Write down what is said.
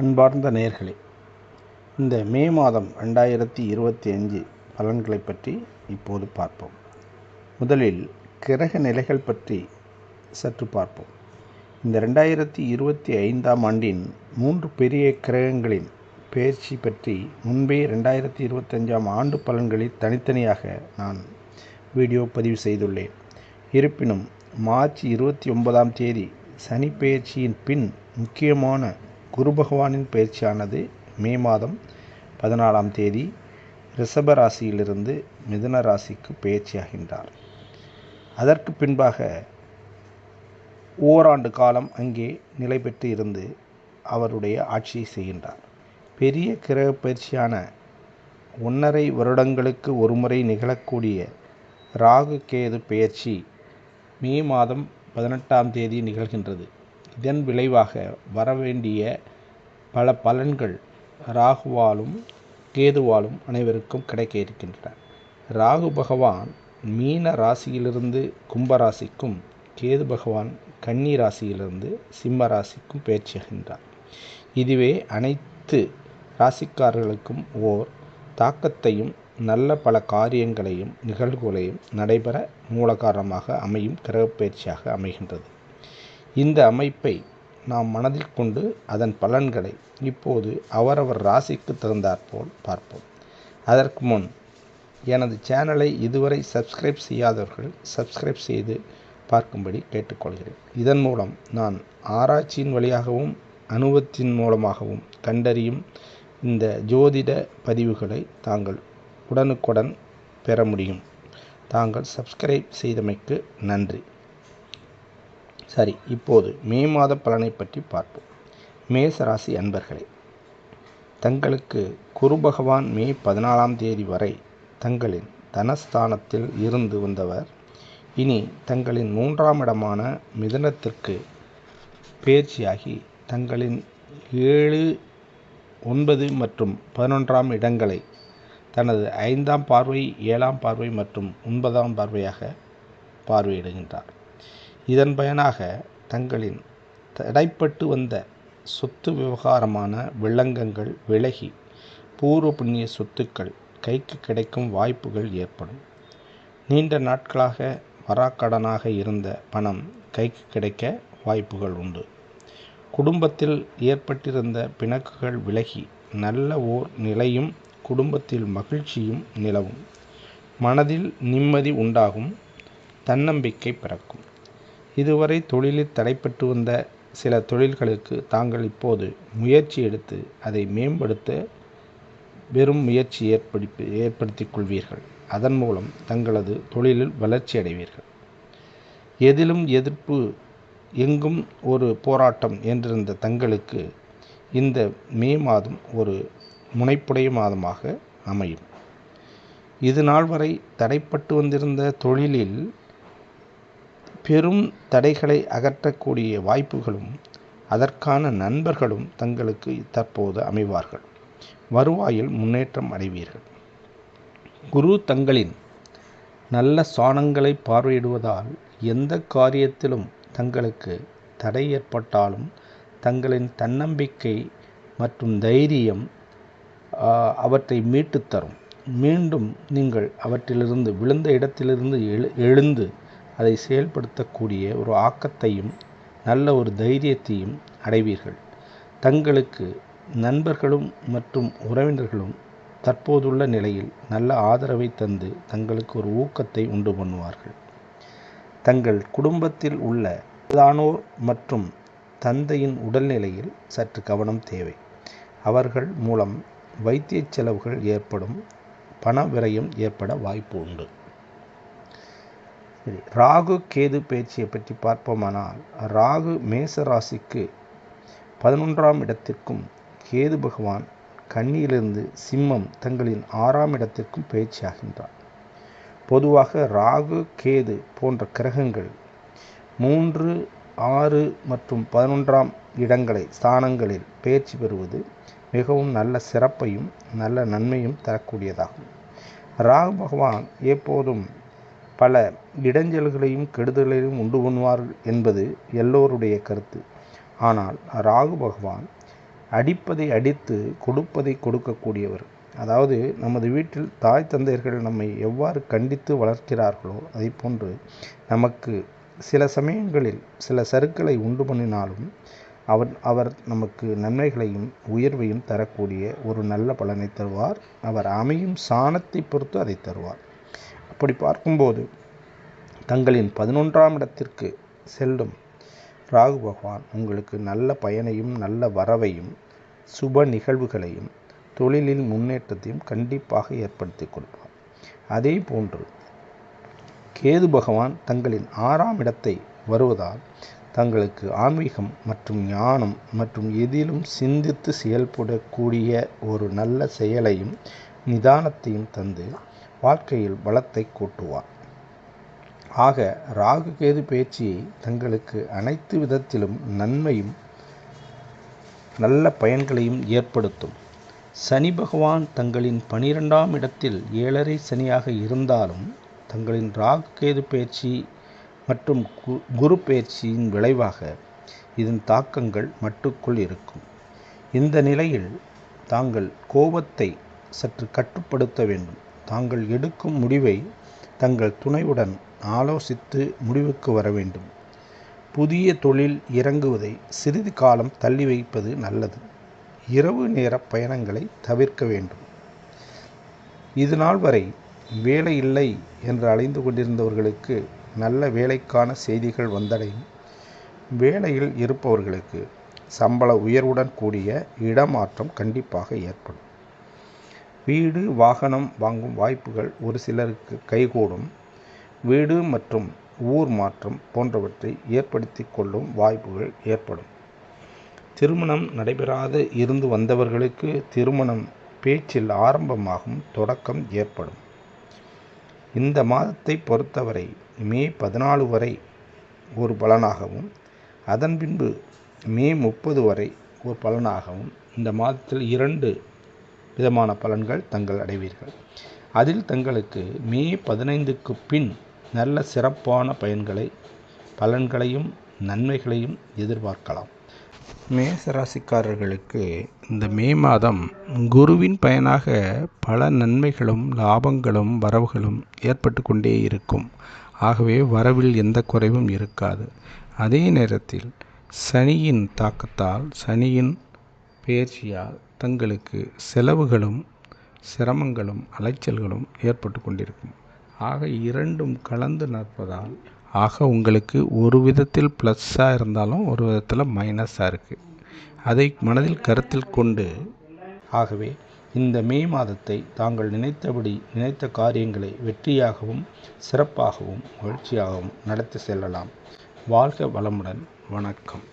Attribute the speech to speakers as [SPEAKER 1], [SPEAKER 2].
[SPEAKER 1] அன்பார்ந்த நேர்களே இந்த மே மாதம் ரெண்டாயிரத்தி இருபத்தி அஞ்சு பலன்களை பற்றி இப்போது பார்ப்போம். முதலில் கிரக நிலைகள் பற்றி சற்று பார்ப்போம். இந்த ரெண்டாயிரத்தி இருபத்தி ஐந்தாம் ஆண்டின் மூன்று பெரிய கிரகங்களின் பெயர்ச்சி பற்றி முன்பே ரெண்டாயிரத்தி இருபத்தஞ்சாம் ஆண்டு பலன்களில் தனித்தனியாக நான் வீடியோ பதிவு செய்துள்ளேன். இருப்பினும் மார்ச் இருபத்தி ஒன்பதாம் தேதி சனி பெயர்ச்சியின் பின் முக்கியமான குரு பகவானின் பயிற்சியானது மே மாதம் பதினாலாம் தேதி ரிஷப ராசியிலிருந்து மிதுன ராசிக்கு பயிற்சியாகின்றார் அதற்கு பின்பாக ஓராண்டு காலம் அங்கே நிலை பெற்று இருந்து அவருடைய ஆட்சியை செய்கின்றார். பெரிய கிரக பயிற்சியான ஒன்றரை வருடங்களுக்கு ஒருமுறை நிகழக்கூடிய ராகு கேது பெயர்ச்சி மே மாதம் பதினெட்டாம் தேதி நிகழ்கின்றது. இதன் விளைவாக வரவேண்டிய பல பலன்கள் ராகுவாலும் கேதுவாலும் அனைவருக்கும் கிடைக்க இருக்கின்றன. ராகு பகவான் மீன ராசியிலிருந்து கும்பராசிக்கும் கேது பகவான் கன்னி ராசியிலிருந்து சிம்ம ராசிக்கும் பயிற்சியாகின்றார் இதுவே அனைத்து ராசிக்காரர்களுக்கும் ஓர் தாக்கத்தையும் நல்ல பல காரியங்களையும் நிகழ்வுகளையும் நடைபெற மூல காரணமாக அமையும் கிரகப்பயிற்சியாக அமைகின்றது. இந்த அமைப்பை நாம் மனதில் கொண்டு அதன் பலன்களை இப்போது அவரவர் ராசிக்கு தகுந்தாற்போல் பார்ப்போம். அதற்கு முன் எனது சேனலை இதுவரை சப்ஸ்கிரைப் செய்யாதவர்கள் சப்ஸ்கிரைப் செய்து பார்க்கும்படி கேட்டுக்கொள்கிறேன். இதன் மூலம் நான் ஆராய்ச்சியின் வழியாகவும் அனுபவத்தின் மூலமாகவும் கண்டறியும் இந்த ஜோதிட பதிவுகளை தாங்கள் உடனுக்குடன் பெற முடியும். தாங்கள் சப்ஸ்கிரைப் செய்தமைக்கு நன்றி. சரி இப்போது மே மாத பலனை பற்றி பார்ப்போம். மேச ராசி அன்பர்களே தங்களுக்கு குரு பகவான் மே பதினாலாம் தேதி வரை தங்களின் தனஸ்தானத்தில் இருந்து வந்தவர். இனி தங்களின் மூன்றாம் இடமான மிதனத்திற்கு பேர்ச்சியாகி தங்களின் ஏழு ஒன்பது மற்றும் பதினொன்றாம் இடங்களை தனது ஐந்தாம் பார்வை ஏழாம் பார்வை மற்றும் ஒன்பதாம் பார்வையாக பார்வையிடுகின்றார். இதன் பயனாக தங்களின் தடைப்பட்டு வந்த சொத்து விவகாரமான வில்லங்கங்கள் விலகி பூர்வ புண்ணிய சொத்துக்கள் கைக்கு கிடைக்கும் வாய்ப்புகள் ஏற்படும். நீண்ட நாட்களாக வராக்கடனாக இருந்த பணம் கைக்கு கிடைக்க வாய்ப்புகள் உண்டு. குடும்பத்தில் ஏற்பட்டிருந்த பிணக்குகள் விலகி நல்ல ஓர் நிலையும் குடும்பத்தில் மகிழ்ச்சியும் நிலவும். மனதில் நிம்மதி உண்டாகும். தன்னம்பிக்கை பிறக்கும். இதுவரை தொழிலில் தடைப்பட்டு வந்த சில தொழில்களுக்கு தாங்கள் இப்போது முயற்சி எடுத்து அதை மேம்படுத்த வெறும் முயற்சி ஏற்படுத்தி ஏற்படுத்திக் கொள்வீர்கள். அதன் மூலம் தங்களது தொழிலில் வளர்ச்சி அடைவீர்கள். எதிலும் எதிர்ப்பு எங்கும் ஒரு போராட்டம் என்றிருந்த தங்களுக்கு இந்த மே மாதம் ஒரு முனைப்புடைய மாதமாக அமையும். இது நாள் வரை தடைப்பட்டு வந்திருந்த தொழிலில் பெரும் தடைகளை அகற்றக்கூடிய வாய்ப்புகளும் அதற்கான நண்பர்களும் தங்களுக்கு தற்போது அமைவார்கள். வருவாயில் முன்னேற்றம் அடைவீர்கள். குரு தங்களின் நல்ல சாணங்களை பார்வையிடுவதால் எந்த காரியத்திலும் தங்களுக்கு தடை ஏற்பட்டாலும் தங்களின் தன்னம்பிக்கை மற்றும் தைரியம் அவற்றை மீட்டுத்தரும் மீண்டும் நீங்கள் அவற்றிலிருந்து விழுந்த இடத்திலிருந்து எழு எழுந்து அதை செயல்படுத்தக்கூடிய ஒரு ஆக்கத்தையும் நல்ல ஒரு தைரியத்தையும் அடைவீர்கள். தங்களுக்கு நண்பர்களும் மற்றும் உறவினர்களும் தற்போதுள்ள நிலையில் நல்ல ஆதரவை தந்து தங்களுக்கு ஒரு ஊக்கத்தை உண்டு பண்ணுவார்கள். தங்கள் குடும்பத்தில் உள்ள தானோர் மற்றும் தந்தையின் உடல்நிலையில் சற்று கவனம் தேவை. அவர்கள் மூலம் வைத்திய செலவுகள் ஏற்படும் பண விரயம் ஏற்பட வாய்ப்பு உண்டு. சரி ராகு கேது பயிற்சியை பற்றி பார்ப்போமானால் ராகு மேச ராசிக்கு பதினொன்றாம் இடத்திற்கும் கேது பகவான் கண்ணியிலிருந்து சிம்மம் தங்களின் ஆறாம் இடத்திற்கும் பயிற்சி ஆகின்றார். பொதுவாக ராகு கேது போன்ற கிரகங்கள் மூன்று ஆறு மற்றும் பதினொன்றாம் இடங்களை ஸ்தானங்களில் பயிற்சி பெறுவது மிகவும் நல்ல சிறப்பையும் நல்ல நன்மையும் தரக்கூடியதாகும். ராகு பகவான் எப்போதும் பல இடைஞ்சல்களையும் கெடுதல்களையும் உண்டு பண்ணுவார்கள் என்பது எல்லோருடைய கருத்து. ஆனால் ராகு பகவான் அடிப்பதை அடித்து கொடுப்பதை கொடுக்கக்கூடியவர். அதாவது நமது வீட்டில் தாய் தந்தையர்கள் நம்மை எவ்வாறு கண்டித்து வளர்க்கிறார்களோ அதை போன்று நமக்கு சில சமயங்களில் சில சருக்களை உண்டு பண்ணினாலும் அவர் அவர் நமக்கு நன்மைகளையும் உயர்வையும் தரக்கூடிய ஒரு நல்ல பலனை தருவார். அவர் அமையும் சாணத்தை பொறுத்து அதை தருவார். அப்படி பார்க்கும்போது தங்களின் பதினொன்றாம் இடத்திற்கு செல்லும் ராகு பகவான் உங்களுக்கு நல்ல பயனையும் நல்ல வரவையும் சுப நிகழ்வுகளையும் தொழிலில் முன்னேற்றத்தையும் கண்டிப்பாக ஏற்படுத்தி கொடுப்பார். அதே போன்று கேது பகவான் தங்களின் ஆறாம் இடத்தை வருவதால் தங்களுக்கு ஆன்மீகம் மற்றும் ஞானம் மற்றும் எதிலும் சிந்தித்து செயல்படக்கூடிய ஒரு நல்ல செயலையும் நிதானத்தையும் தந்து வாழ்க்கையில் பலத்தை கூட்டுவார் ஆக ராகு கேது பேச்சியை தங்களுக்கு அனைத்து விதத்திலும் நன்மையும் நல்ல பயன்களையும் ஏற்படுத்தும். சனி பகவான் தங்களின் பனிரெண்டாம் இடத்தில் ஏழரை சனியாக இருந்தாலும் தங்களின் ராகு கேது பயிற்சி மற்றும் குரு பயிற்சியின் விளைவாக இதன் தாக்கங்கள் மட்டுக்குள் இருக்கும். இந்த நிலையில் தாங்கள் கோபத்தை சற்று கட்டுப்படுத்த வேண்டும். தாங்கள் எடுக்கும் முடிவை தங்கள் துணையுடன் ஆலோசித்து முடிவுக்கு வர வேண்டும். புதிய தொழில் இறங்குவதை சிறிது காலம் தள்ளி வைப்பது நல்லது. இரவு நேர பயணங்களை தவிர்க்க வேண்டும். இது நாள் வரை வேலை இல்லை என்று அலைந்து கொண்டிருந்தவர்களுக்கு நல்ல வேலைக்கான செய்திகள் வந்தடையும். வேலையில் இருப்பவர்களுக்கு சம்பள உயர்வுடன் கூடிய இடமாற்றம் கண்டிப்பாக ஏற்படும். வீடு வாகனம் வாங்கும் வாய்ப்புகள் ஒரு சிலருக்கு கைகூடும். வீடு மற்றும் ஊர் மாற்றம் போன்றவற்றை ஏற்படுத்தி கொள்ளும் வாய்ப்புகள் ஏற்படும். திருமணம் நடைபெறாது இருந்து வந்தவர்களுக்கு திருமணம் பேச்சில் ஆரம்பமாகும் தொடக்கம் ஏற்படும். இந்த மாதத்தை பொறுத்தவரை மே பதினாலு வரை ஒரு பலனாகவும் அதன் பின்பு மே முப்பது வரை ஒரு பலனாகவும் இந்த மாதத்தில் இரண்டு விதமான பலன்கள் தங்கள் அடைவீர்கள். அதில் தங்களுக்கு மே பதினைந்துக்கு பின் நல்ல சிறப்பான பயன்களை பலன்களையும் நன்மைகளையும் எதிர்பார்க்கலாம். மேசராசிக்காரர்களுக்கு இந்த மே மாதம் குருவின் பயனாக பல நன்மைகளும் லாபங்களும் வரவுகளும் ஏற்பட்டு கொண்டே இருக்கும். ஆகவே வரவில் எந்த குறைவும் இருக்காது. அதே நேரத்தில் சனியின் தாக்கத்தால் சனியின் பயிற்சியால் தங்களுக்கு செலவுகளும் சிரமங்களும் அலைச்சல்களும் ஏற்பட்டு கொண்டிருக்கும். ஆக இரண்டும் கலந்து நடப்பதால் ஆக உங்களுக்கு ஒரு விதத்தில் ப்ளஸ்ஸாக இருந்தாலும் ஒரு விதத்தில் மைனஸாக இருக்குது அதை மனதில் கருத்தில் கொண்டு ஆகவே இந்த மே மாதத்தை தாங்கள் நினைத்தபடி நினைத்த காரியங்களை வெற்றியாகவும் சிறப்பாகவும் மகிழ்ச்சியாகவும் நடத்தி செல்லலாம். வாழ்க வளமுடன். வணக்கம்.